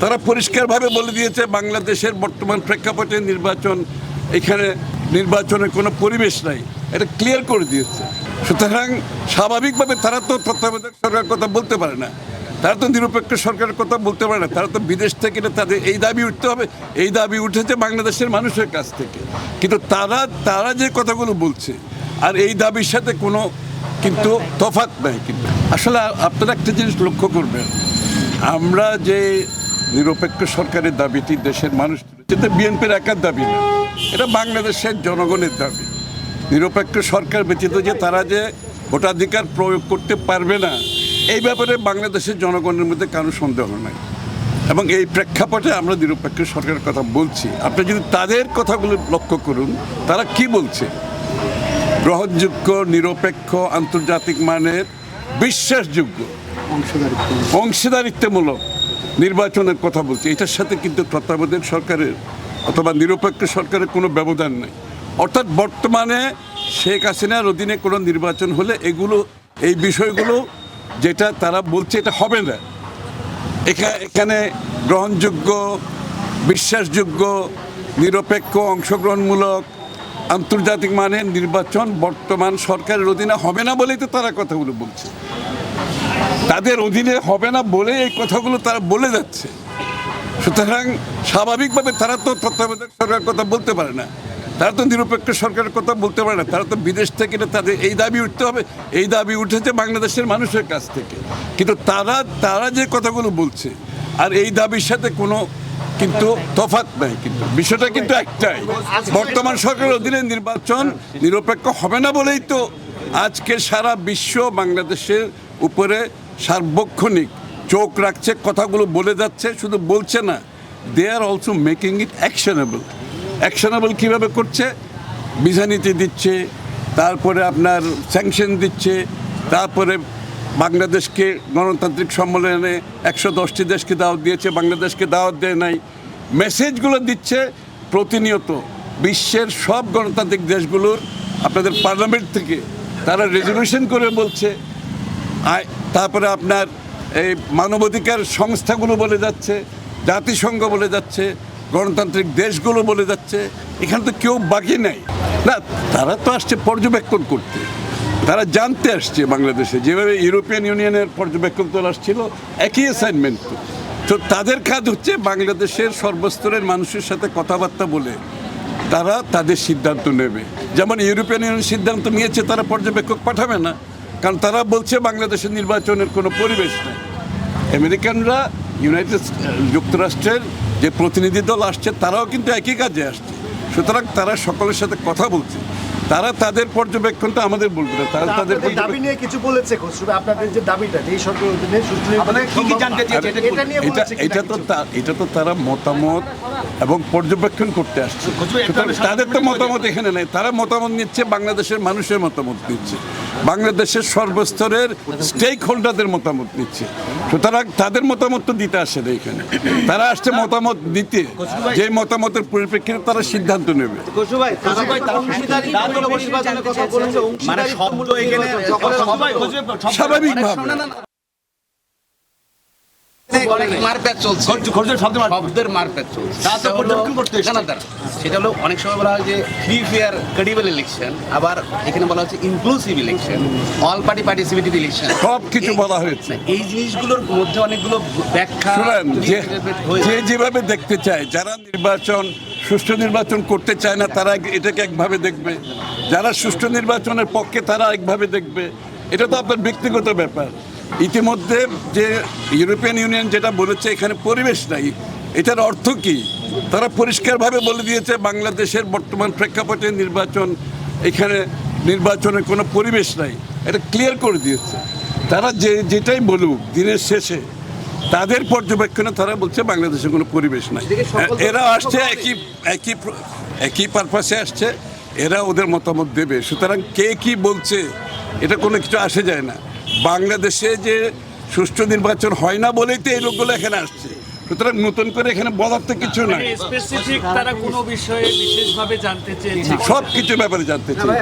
তারা পরিষ্কারভাবে বলে দিয়েছে, বাংলাদেশের বর্তমান প্রেক্ষাপটে নির্বাচন, এখানে নির্বাচনের কোনো পরিবেশ নাই। এটা ক্লিয়ার করে দিয়েছে। সুতরাং স্বাভাবিকভাবে তারা তো তত্ত্বাবধায়ক সরকার কথা বলতে পারে না। তারা তো নিরপেক্ষ সরকারের কথা বলতে পারে না। তারা তো বিদেশ থেকে না তাদের এই দাবি উঠতে হবে। এই দাবি উঠেছে বাংলাদেশের মানুষের কাছ থেকে। কিন্তু তারা তারা যে কথাগুলো বলছে, আর এই দাবির সাথে কোনো কিন্তু তফাৎ নাই কিন্তু। আসলে আপনারা একটা জিনিস লক্ষ্য করবেন। আমরা যে নিরপেক্ষ সরকারের দাবিটি দেশের মানুষ এটা বিএনপির একার দাবি না, এটা বাংলাদেশের জনগণের দাবি। নিরপেক্ষ সরকার ব্যতীত যে তারা যে ভোটাধিকার প্রয়োগ করতে পারবে না, এই ব্যাপারে বাংলাদেশের জনগণের মধ্যে কারও সন্দেহ নাই। এবং এই প্রেক্ষাপটে আমরা নিরপেক্ষ সরকারের কথা বলছি। আপনি যদি তাদের কথাগুলো লক্ষ্য করুন, তারা কি বলছে? গ্রহণযোগ্য, নিরপেক্ষ, আন্তর্জাতিক মানের, বিশ্বাসযোগ্য, অংশীদারিত্বমূলক। নির্বাচনের কথা বলছি, এটার সাথে কিন্তু তত্ত্বাবধায়ক সরকারের অথবা নিরপেক্ষ সরকারের কোনো ব্যবধান নেই। অর্থাৎ বর্তমানে শেখ হাসিনার অধীনে কোনো নির্বাচন হলে এগুলো, এই বিষয়গুলো যেটা তারা বলছে এটা হবে না। এখা- এখানে গ্রহণযোগ্য, বিশ্বাসযোগ্য, নিরপেক্ষ, অংশগ্রহণমূলক, আন্তর্জাতিক মানের নির্বাচন বর্তমান সরকারের অধীনে হবে না বলেই তো তারা কথাগুলো বলছে। তাদের অধীনে হবে না বলে এই কথাগুলো তারা বলে যাচ্ছে। সুতরাং স্বাভাবিকভাবে তারা তো তত্ত্বাবধায়ক সরকারের কথা বলতে পারে না। তারা তো নিরপেক্ষ সরকারের কথা বলতে পারে না। তারা তো বিদেশ থেকে তাদের এই দাবি উঠতে হবে। এই দাবি উঠেছে বাংলাদেশের মানুষের কাছ থেকে। কিন্তু তারা তারা যে কথাগুলো বলছে, আর এই দাবির সাথে কোনো কিন্তু তফাৎ নাই কিন্তু। বিষয়টা কিন্তু একটাই। বর্তমান সরকারের অধীনে নির্বাচন নিরপেক্ষ হবে না বলেই তো আজকে সারা বিশ্ব বাংলাদেশের উপরে সার্বক্ষণিক চোখ রাখছে, কথাগুলো বলে যাচ্ছে, শুধু বলছে না they are also making it actionable actionable কীভাবে করছে? ভিসা নীতি দিচ্ছে, তারপরে আপনার স্যাংশন দিচ্ছে, তারপরে বাংলাদেশকে গণতান্ত্রিক সম্মেলনে একশো দশটি দেশকে দাওয়াত দিয়েছে, বাংলাদেশকে দাওয়াত দেয় নাই। মেসেজগুলো দিচ্ছে প্রতিনিয়ত বিশ্বের সব গণতান্ত্রিক দেশগুলোর, আপনাদের পার্লামেন্ট থেকে তারা রেজলিউশন করে বলছে তারপরে আপনার এই মানবাধিকার সংস্থাগুলো বলে যাচ্ছে, জাতিসংঘ বলে যাচ্ছে, গণতান্ত্রিক দেশগুলো বলে যাচ্ছে, এখানে তো কেউ বাকি নাই। না, তারা তো আসছে পর্যবেক্ষণ করতে। তারা জানতে আসছে বাংলাদেশে, যেভাবে ইউরোপিয়ান ইউনিয়নের পর্যবেক্ষণ তো আসছিল, একই অ্যাসাইনমেন্ট তো। তো তাদের কাজ হচ্ছে বাংলাদেশের সর্বস্তরের মানুষের সাথে কথাবার্তা বলে তারা তাদের সিদ্ধান্ত নেবে। যেমন ইউরোপিয়ান ইউনিয়ন সিদ্ধান্ত নিয়েছে, তারা পর্যবেক্ষক পাঠাবে না। কারণ তারা বলছে বাংলাদেশের নির্বাচনের কোনো পরিবেশ নেই। আমেরিকানরা ইউনাইটেড যুক্তরাষ্ট্রের যে প্রতিনিধি দল আসছে তারাও কিন্তু একই কাজে আসছে। সুতরাং তারা সকলের সাথে কথা বলছে। তারা তাদের পর্যবেক্ষণটা আমাদের বলবে না। তারা তাদের দাবি নিয়ে কিছু বলেছে খসরু আপনাদের যে দাবিটা যে এই সরকার অধীনে কি কি জানতে এটা এটা নিয়ে এটা তো এটা তো তারা মতামত এবং পর্যবেক্ষণ করতে আসছে। তাদের তো মতামত এখানে নেই। তারা মতামত নিচ্ছে বাংলাদেশের মানুষের মতামত নিচ্ছে বাংলাদেশের সর্বস্তরের স্টেক হোল্ডারদের মতামত নিচ্ছে। সুতরাং তাদের মতামত তো দিতে আসে না এখানে। তারা আসছে মতামত দিতে। যে মতামতের পরিপ্রেক্ষিতে তারা সিদ্ধান্ত নেবে। মানে স্বাভাবিকভাবে। মারপ্যাচ চলছে? শব্দের মারপ্যাচ চলছে। তা তো পর্যবেক্ষণ করতে এসছে। না, না, দাঁড়া। সেটা হলো অনেক সময় বলা হয় যে ফ্রি ফেয়ার ক্রেডিবল ইলেকশন আবার এখানে বলা হচ্ছে inclusive election all party participative election সব কিছু বলা হয়েছে। এই জিনিসগুলোর মধ্যে অনেকগুলো ব্যাখ্যা। যে যেভাবে দেখতে চায় যারা নির্বাচন সুষ্ঠু নির্বাচন করতে চায় না তারা এটাকে একভাবে দেখবে। যারা সুষ্ঠু নির্বাচনের পক্ষে তারা একভাবে দেখবে। এটা তো আপনার ব্যক্তিগত ব্যাপার। ইতিমধ্যে যে ইউরোপিয়ান ইউনিয়ন যেটা বলেছে এখানে পরিবেশ নাই। এটার অর্থ কি? তারা পরিষ্কারভাবে বলে দিয়েছে বাংলাদেশের বর্তমান প্রেক্ষাপটে নির্বাচন এখানে নির্বাচনের কোনো পরিবেশ নাই। এটা ক্লিয়ার করে দিয়েছে। তারা যে যেটাই বলুক দিনের শেষে তাদের পর্যবেক্ষণে তারা বলছে বাংলাদেশে কোনো পরিবেশ নাই। এরা আসছে একই একই একই পারপাসে আসছে। এরা ওদের মতামত দেবে। সুতরাং কে কি বলছে এটা কোনো কিছু আসে যায় না। বাংলাদেশে যে সুষ্ঠু নির্বাচন হয় না বলেই তো এই লোকগুলো এখানে আসছে। সুতরাং নতুন করে এখানে বলার তো কিছু নাই। স্পেসিফিক তারা কোনো বিষয়ে বিশেষভাবে জানতে চেয়েছে। সব কিছু ব্যাপারে জানতে চাই